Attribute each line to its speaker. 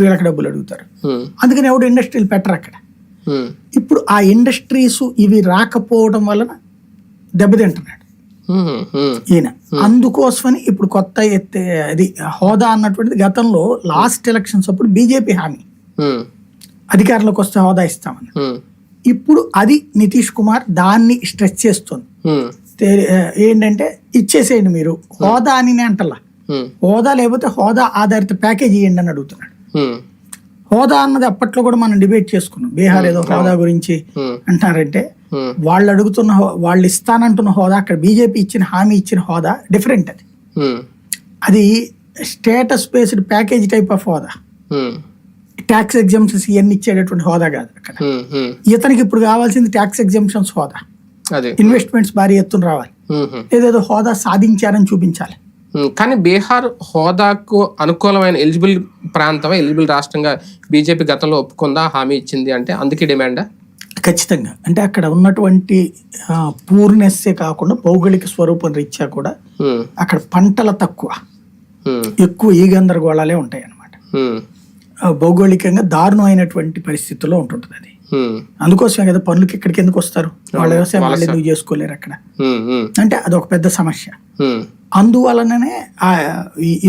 Speaker 1: వీళ్ళకి డబ్బులు అడుగుతారు.
Speaker 2: ఉమ్,
Speaker 1: అందుకని ఎవడు ఇండస్ట్రీలు పెట్టరు అక్కడ.
Speaker 2: ఉమ్,
Speaker 1: ఇప్పుడు ఆ ఇండస్ట్రీస్ ఇవి రాకపోవడం వలన దెబ్బతింటున్నాడు ఈయన. అందుకోసమని ఇప్పుడు కొత్త ఎత్తే అది హోదా అన్నటువంటిది గతంలో లాస్ట్ ఎలక్షన్స్ అప్పుడు బీజేపీ హామీ. అధికారంలోకి వస్తే హోదా ఇస్తామని. ఇప్పుడు అది నితీష్ కుమార్ దాన్ని స్ట్రెచ్ చేస్తుంది. ఏంటంటే ఇచ్చేసేయండి మీరు. హోదా అని అంటలా. హోదా లేకపోతే హోదా ఆధారిత ప్యాకేజ్ ఇవ్వండి అని అడుగుతున్నాడు. హోదా అన్నది అప్పట్లో కూడా మనం డిబేట్ చేసుకున్నాం. బీహార్ ఏదో హోదా గురించి అంటున్నారంటే వాళ్ళు అడుగుతున్న వాళ్ళు ఇస్తానంటున్న హోదా అక్కడ బీజేపీ ఇచ్చిన హామీ ఇచ్చిన హోదా డిఫరెంట్ అది. అది status based package type of హోదా. ట్యాక్స్ ఎగ్జామ్షన్స్ ఇవన్నీ ఇచ్చేటటువంటి హోదా కాదు అక్కడ. ఇతనికి ఇప్పుడు కావాల్సింది ట్యాక్స్ ఎగ్జామ్షన్స్ హోదా. ఇన్వెస్ట్మెంట్స్ భారీ ఎత్తున రావాలి. ఏదేదో హోదా సాధించారని చూపించాలి.
Speaker 2: కానీ బీహార్ హోదాకు అనుకూలమైన ఎలిజిబుల్ ప్రాంతమే? ఎలిజిబుల్ రాష్ట్రంగా బీజేపీ గతంలో ఒప్పుకుందా? హామీ ఇచ్చింది అంటే అందుకే డిమాండా?
Speaker 1: ఖచ్చితంగా. అంటే అక్కడ ఉన్నటువంటి పూర్నెస్సే కాకుండా భౌగోళిక స్వరూపం రీత్యా కూడా అక్కడ పంటల తక్కువ. ఎక్కువ ఈ గందరగోళాలే ఉంటాయి ఆ, భౌగోళికంగా దారుణమైనటువంటి పరిస్థితుల్లో ఉంటుంటుంది అది. అందుకోసమే కదా పనులకి ఇక్కడికి ఎందుకు వస్తారు? వాళ్ళ వ్యవసాయం వాళ్ళు ఎందుకు చేసుకోలేరు అక్కడ? అంటే అదొక పెద్ద సమస్య. అందువలననే ఆ ఈ